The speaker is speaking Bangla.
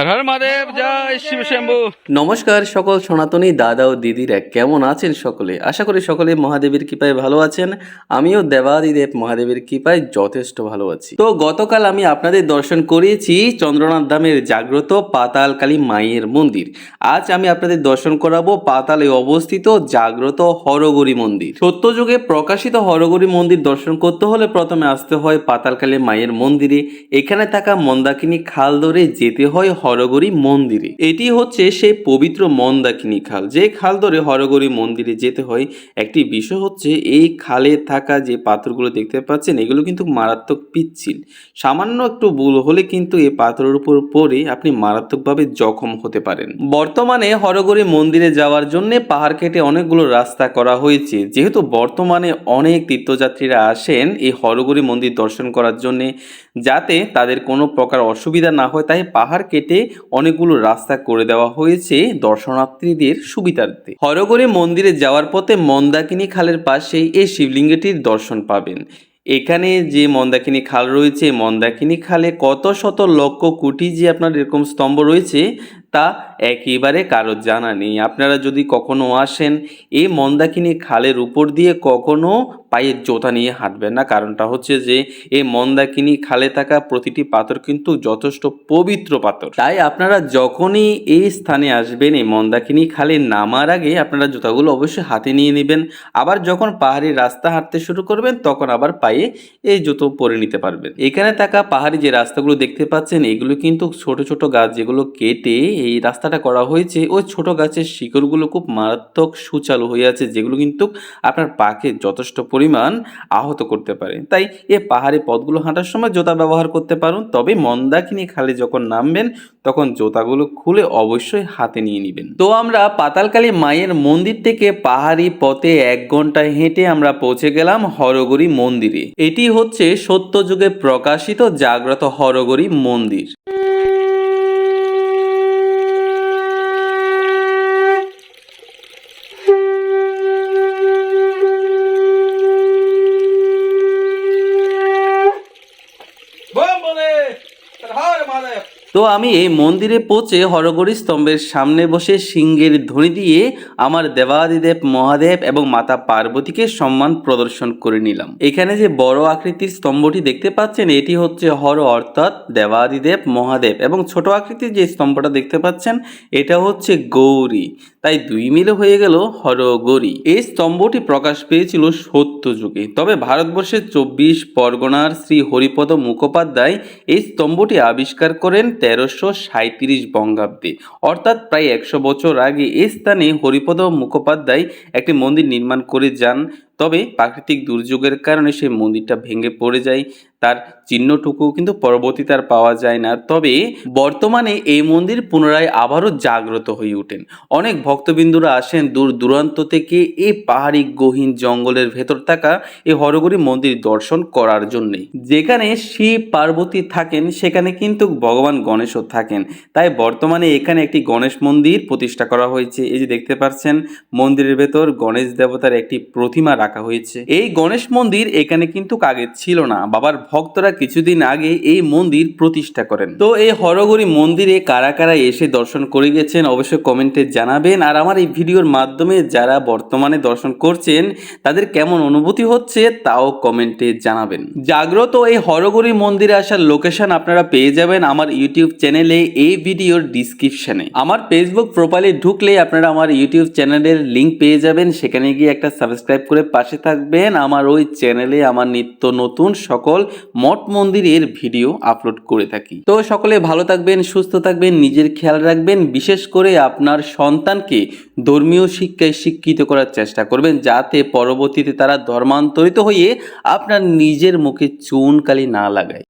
হর হর মহাদেব জয় শিব শম্ভু। নমস্কার সকল সনাতনী দাদা ও দিদিরা কেমন আছেন সকলে? আশা করি সকলে মহাদেবের কৃপায় ভালো আছেন। আমিও দেবাদিদেব মহাদেবের কৃপায় যথেষ্ট ভালো আছি। তো গতকাল আমি আপনাদের দর্শন করিয়েছি চন্দ্রনাথ ধামের জাগ্রত পাতালকালী মায়ের মন্দির। আজ আমি আপনাদের দর্শন করাবো পাতালে অবস্থিত জাগ্রত হরগরি মন্দির। সত্যযুগে প্রকাশিত হরগরি মন্দির দর্শন করতে হলে প্রথমে আসতে হয় পাতালকালী মায়ের মন্দিরে। এখানে থাকা মন্দাকিনী খাল ধরে যেতে হয় হরগরি মন্দিরে। এটি হচ্ছে সেই পবিত্র মন্দাকিনী খাল। যে খাল ধরে হরগরি মন্দিরে যেতে হয়, একটি বিষয় হচ্ছে এই খালে থাকা যে পাথরগুলো দেখতে পাচ্ছেন, এগুলো কিন্তু মারাত্মক পিচ্ছিল। সামান্য একটু ভুল হলে কিন্তু এই পাথরের উপর পড়ে আপনি মারাত্মকভাবে জখম হতে পারেন। বর্তমানে হরগরি মন্দিরে যাওয়ার জন্য পাহাড় কেটে অনেকগুলো রাস্তা করা হয়েছে। যেহেতু বর্তমানে অনেক তীর্থযাত্রীরা আসেন এই হরগরি মন্দির দর্শন করার জন্যে, যাতে তাদের কোনো প্রকার অসুবিধা না হয়, তাই পাহাড় কেটে অনেকগুলো রাস্তা করে দেওয়া হয়েছে দর্শনার্থীদের সুবিধার্থে। হরগড়ে মন্দিরে যাওয়ার পথে মন্দাকিনী খালের পাশেই এই শিবলিঙ্গটির দর্শন পাবেন। এখানে যে মন্দাকিনী খাল রয়েছে, মন্দাকিনী খালে কত শত লক্ষ কোটি যে আপনার এরকম স্তম্ভ রয়েছে, তা একেবারে কারও জানা নেই। আপনারা যদি কখনো আসেন, এই মন্দাকিনী খালের উপর দিয়ে কখনো পায়ের জোতা নিয়ে হাঁটবেন না। কারণটা হচ্ছে যে, এই মন্দাকিনী খালে থাকা প্রতিটি পাথর কিন্তু যথেষ্ট পবিত্র পাথর। তাই আপনারা যখনই এই স্থানে আসবেন, এই মন্দাকিনী খালে নামার আগে আপনারা জুতাগুলো অবশ্যই হাতে নিয়ে নেবেন। আবার যখন পাহাড়ি রাস্তা হাঁটতে শুরু করবেন, তখন আবার পায়ে এই জুতো পরে নিতে পারবেন। এখানে থাকা পাহাড়ি যে রাস্তাগুলো দেখতে পাচ্ছেন, এগুলো কিন্তু ছোট ছোট গাছ যেগুলো কেটে এই রাস্তাটা করা হয়েছে ওই ছোট গাছের শিকড়গুলো খুব মারাত্মক সুচালু হয়ে আছে, যেগুলো কিন্তু আপনার পাকে যথেষ্ট পরিমাণ আহত করতে পারে। তাই এ পাহাড়ি পথগুলো হাঁটার সময় জোতা ব্যবহার করতে পারুন, তবে মন্দাকিনী খালে যখন নামবেন, তখন জোতাগুলো খুলে অবশ্যই হাতে নিয়ে নেবেন। তো আমরা পাতালকালী মায়ের মন্দির থেকে পাহাড়ি পথে এক ঘন্টায় হেঁটে আমরা পৌঁছে গেলাম হরগরি মন্দিরে। এটি হচ্ছে সত্যযুগে প্রকাশিত জাগ্রত হরগরি মন্দির বোম বলে হর হর মহাদেব তো আমি এই মন্দিরে পৌঁছে হরগরি স্তম্ভের সামনে বসে সিংহের ধ্বনি দিয়ে আমার দেবাদিদেব মহাদেব এবং মাতা পার্বতীকে সম্মান প্রদর্শন করে নিলাম। এখানে যে বড় আকৃতির স্তম্ভটি দেখতে পাচ্ছেন, এটি হচ্ছে হর অর্থাৎ দেবাদিদেব মহাদেব এবং ছোট আকৃতির যে স্তম্ভটা দেখতে পাচ্ছেন, এটা হচ্ছে গৌরী। তাই দুই মিলে হয়ে গেল হরগরি। এই স্তম্ভটি প্রকাশ পেয়েছিল সত্য যুগে। তবে ভারতবর্ষের চব্বিশ পরগনার শ্রী হরিপদ মুখোপাধ্যায় এই স্তম্ভটি আবিষ্কার করেন তেরোশো সাঁত্রিশ বঙ্গাব্দে। অর্থাৎ প্রায় একশো বছর আগে এই স্থানে হরিপদ মুখোপাধ্যায় একটি মন্দির নির্মাণ করে যান তবে প্রাকৃতিক দুর্যোগের কারণে সেই মন্দিরটা ভেঙে পড়ে যায়, তার চিহ্নটুকু কিন্তু পরবর্তীতে আর পাওয়া যায় না। তবে বর্তমানে এই মন্দির পুনরায় আবারও জাগ্রত হয়ে ওঠেন। অনেক ভক্তবিন্দুরা আসেন দূর দূরান্ত থেকে এই পাহাড়ি গহীন জঙ্গলের ভেতর থাকা এই হরগরি মন্দির দর্শন করার জন্যে। যেখানে শিব পার্বতী থাকেন, সেখানে কিন্তু ভগবান গণেশও থাকেন। তাই বর্তমানে এখানে একটি গণেশ মন্দির প্রতিষ্ঠা করা হয়েছে। এই যে দেখতে পাচ্ছেন, মন্দিরের ভেতর গণেশ দেবতার একটি প্রতিমা হয়েছে। এই গণেশ মন্দির এখানে কিন্তু আগে ছিল না। বাবার ভক্তরা কিছুদিন আগে এই মন্দির প্রতিষ্ঠা করেন। তো এই হরগরি মন্দিরে কারা কারা এসে দর্শন করে গেছেন অবশ্যই কমেন্টে জানাবেন। আর আমার এই ভিডিওর মাধ্যমে যারা বর্তমানে দর্শন করছেন, তাদের কেমন অনুভূতি হচ্ছে তাও কমেন্টে জানাবেন। জাগ্রত এই হরগরি মন্দিরে আসার লোকেশন আপনারা পেয়ে যাবেন আমার ইউটিউব চ্যানেলে এই ভিডিওর ডিসক্রিপশনে। আমার ফেসবুক প্রোফাইলে ঢুকলে আপনারা আমার ইউটিউব চ্যানেলের লিঙ্ক পেয়ে যাবেন। সেখানে গিয়ে একটা সাবস্ক্রাইব করে পাশে থাকবেন আমার ওই চ্যানেলে আমার নিত্য নতুন সকল মঠ মন্দিরের ভিডিও আপলোড করে থাকি। তো সকলে ভালো থাকবেন, সুস্থ থাকবেন, নিজের খেয়াল রাখবেন, বিশেষ করে আপনার সন্তানকে ধর্মীয় শিক্ষায় শিক্ষিত করার চেষ্টা করবেন, যাতে পরবর্তীতে তারা ধর্মান্তরিত হয়ে আপনার নিজের মুখে চুনকালি না লাগায়।